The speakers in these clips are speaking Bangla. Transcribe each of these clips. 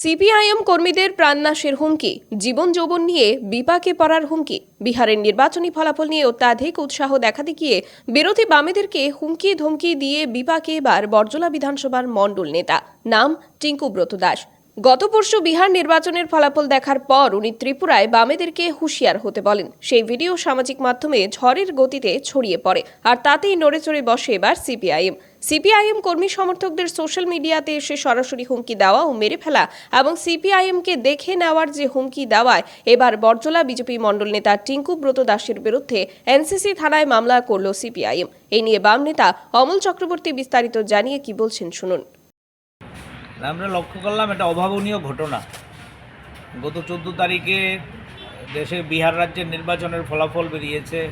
সিপিআইএম কর্মীদের প্রাণনাশের হুমকি, জীবন যৌবন নিয়ে বিপাকে পড়ার হুমকি। বিহারের নির্বাচনী ফলাফল নিয়ে অত্যাধিক উৎসাহ দেখাতে গিয়ে বিরোধী বামেদেরকে হুমকি ধমকি দিয়ে বিপাকে এবার বর্জলা বিধানসভার মণ্ডল নেতা। নাম টিঙ্কু ব্রত দাস। গত পরশু বিহার নির্বাচনের ফলাফল দেখার পর উনি ত্রিপুরায় বামেদেরকে হুঁশিয়ার হতে বলেন। সেই ভিডিও সামাজিক মাধ্যমে ঝড়ের গতিতে ছড়িয়ে পড়ে, আর তাতেই নড়ে চড়ে বসে এবার সিপিআইএম। সিপিআইএম কর্মী সমর্থকদের সোশ্যাল মিডিয়াতে এসে সরাসরি হুমকি দেওয়া ও মেরে ফেলা এবং সিপিআইএমকে দেখে নেওয়ার যে হুমকি দেওয়ায় এবার বর্জলা বিজেপি মণ্ডল নেতা টিঙ্কু ব্রত দাসের বিরুদ্ধে এনসিসি থানায় মামলা করল সিপিআইএম। এই নিয়ে বাম নেতা অমল চক্রবর্তী বিস্তারিত জানিয়ে কি বলছেন শুনুন। আমরা লক্ষ্য করলাম এটা অভাবনীয় ঘটনা। গত চোদ্দ তারিখে দেশে বিহার রাজ্যের নির্বাচনের ফলাফল বেরিয়েছে।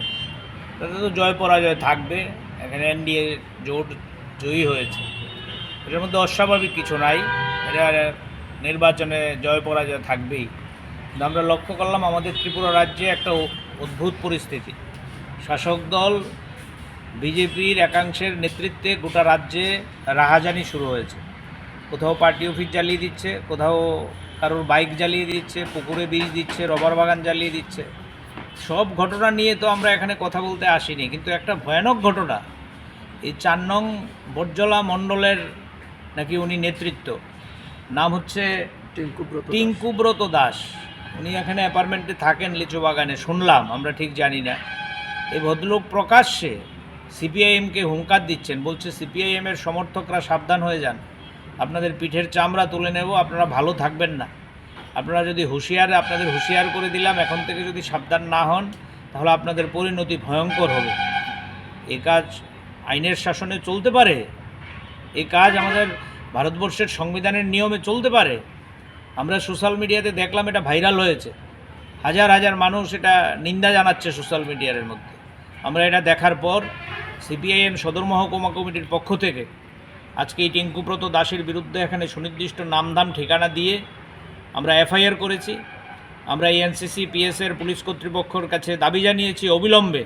তাতে তো জয় পরাজয় থাকবে। এখানে এনডিএ জোট জয়ী হয়েছে। এটার মধ্যে অস্বাভাবিক কিছু নাই। এটা নির্বাচনে জয় পরাজয় থাকবেই। কিন্তু আমরা লক্ষ্য করলাম আমাদের ত্রিপুরা রাজ্যে একটা অদ্ভুত পরিস্থিতি। শাসক দল বিজেপির একাংশের নেতৃত্বে গোটা রাজ্যে রাহাজানি শুরু হয়েছে। কোথাও পার্টি অফিস জ্বালিয়ে দিচ্ছে কোথাও কারোর বাইক জ্বালিয়ে দিচ্ছে পুকুরে বীজ দিচ্ছে রবার বাগান জ্বালিয়ে দিচ্ছে। সব ঘটনা নিয়ে তো আমরা এখানে কথা বলতে আসিনি কিন্তু একটা ভয়ানক ঘটনা। এই চার নং বর্জলা মণ্ডলের নাকি উনি নেতৃত্ব। নাম হচ্ছে টিঙ্কুব্রত দাস। উনি এখানে অ্যাপার্টমেন্টে থাকেন লিচু বাগানে শুনলাম আমরা ঠিক জানি না। এই ভদ্রলোক প্রকাশ্যে সিপিআইএমকে হুঙ্কার দিচ্ছেন বলছে সিপিআইএমের সমর্থকরা সাবধান হয়ে যান। আপনাদের পিঠের চামড়া তুলে নেব, আপনারা ভালো থাকবেন না। আপনারা যদি হুঁশিয়ার, আপনাদের হুঁশিয়ার করে দিলাম, এখন থেকে যদি সাবধান না হন, তাহলে আপনাদের পরিণতি ভয়ঙ্কর হবে। এ কাজ আইনের শাসনে চলতে পারে, এ কাজ আমাদের ভারতবর্ষের সংবিধানের নিয়মে চলতে পারে। আমরা সোশ্যাল মিডিয়াতে দেখলাম এটা ভাইরাল হয়েছে। হাজার হাজার মানুষ এটা নিন্দা জানাচ্ছে সোশ্যাল মিডিয়ার মধ্যে। আমরা এটা দেখার পর, সিপিআইএম সদর মহকুমা কমিটির পক্ষ থেকে আজকে এই টিঙ্কুব্রত দাসের বিরুদ্ধে এখানে সুনির্দিষ্ট নামধাম ঠিকানা দিয়ে আমরা এফআইআর করেছি। আমরা এই এনসিসি পিএসের পুলিশ কর্তৃপক্ষের কাছে দাবি জানিয়েছি অবিলম্বে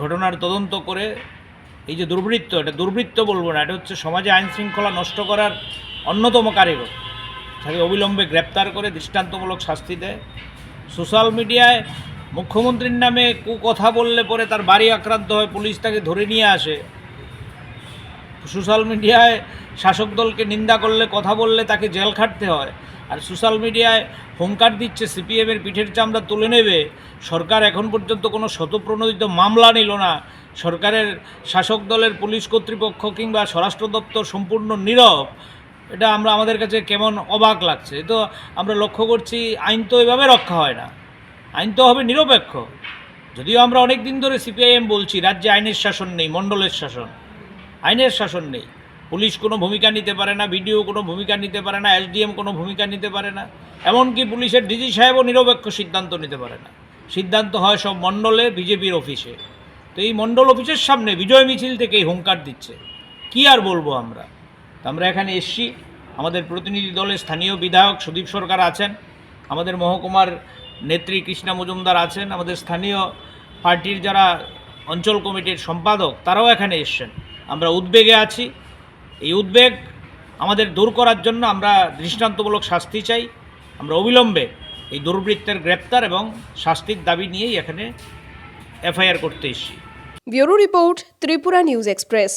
ঘটনার তদন্ত করে এই যে দুর্বৃত্ত, এটা দুর্বৃত্ত বলব না, এটা হচ্ছে সমাজে আইন শৃঙ্খলা নষ্ট করার অন্যতম কারিগর। তাকে অবিলম্বে গ্রেপ্তার করে দৃষ্টান্তমূলক শাস্তি দেয়। সোশ্যাল মিডিয়ায় মুখ্যমন্ত্রীর নামে কু কথা বললে পরে তার বাড়ি আক্রান্ত হয় পুলিশ তাকে ধরে নিয়ে আসে। সোশ্যাল মিডিয়ায় শাসক দলকে নিন্দা করলে, কথা বললে তাকে জেল খাটতে হয়। আর সোশ্যাল মিডিয়ায় হুঙ্কার দিচ্ছে, সিপিএমের পিঠের চামড়া তুলে নেবে। সরকার এখন পর্যন্ত কোনো শতপ্রণোদিত মামলা নিল না। সরকারের শাসক দলের পুলিশ কর্তৃপক্ষ কিংবা স্বরাষ্ট্র দপ্তর সম্পূর্ণ নীরব। এটা আমরা, আমাদের কাছে কেমন অবাক লাগছে। তো আমরা লক্ষ্য করছি, আইন তো এভাবে রক্ষা হয় না। আইন তো হবে নিরপেক্ষ। যদিও আমরা অনেক দিন ধরে সিপিআইএম বলছি, রাজ্যে আইনের শাসন নেই, মণ্ডলের শাসন। আইনের শাসন নেই। পুলিশ কোনো ভূমিকা নিতে পারে না, বিডিও কোনো ভূমিকা নিতে পারে না, এসডিএম কোনো ভূমিকা নিতে পারে না, এমনকি পুলিশের ডিজি সাহেবও নিরপেক্ষ সিদ্ধান্ত নিতে পারে না। সিদ্ধান্ত হয় সব মণ্ডলে, বিজেপির অফিসে। তো এই মণ্ডল অফিসের সামনে বিজয় মিছিল থেকে এই হুঙ্কার দিচ্ছে। কি আর বলব আমরা? আমরা এখানে এসছি। আমাদের প্রতিনিধি দলের স্থানীয় বিধায়ক সুদীপ সরকার আছেন। আমাদের মহকুমার নেত্রী কৃষ্ণা মজুমদার আছেন। আমাদের স্থানীয় পার্টির যারা অঞ্চল কমিটির সম্পাদক, তারাও এখানে এসছেন। আমরা উদ্বেগে আছি। এই উদ্বেগ আমাদের দূর করার জন্য আমরা দৃষ্টান্তমূলক শাস্তি চাই। আমরা অবিলম্বে এই দুর্বৃত্তের গ্রেপ্তার এবং শাস্তির দাবি নিয়েই এখানে এফআইআর করতে এসেছি। Bureau report Tripura news express.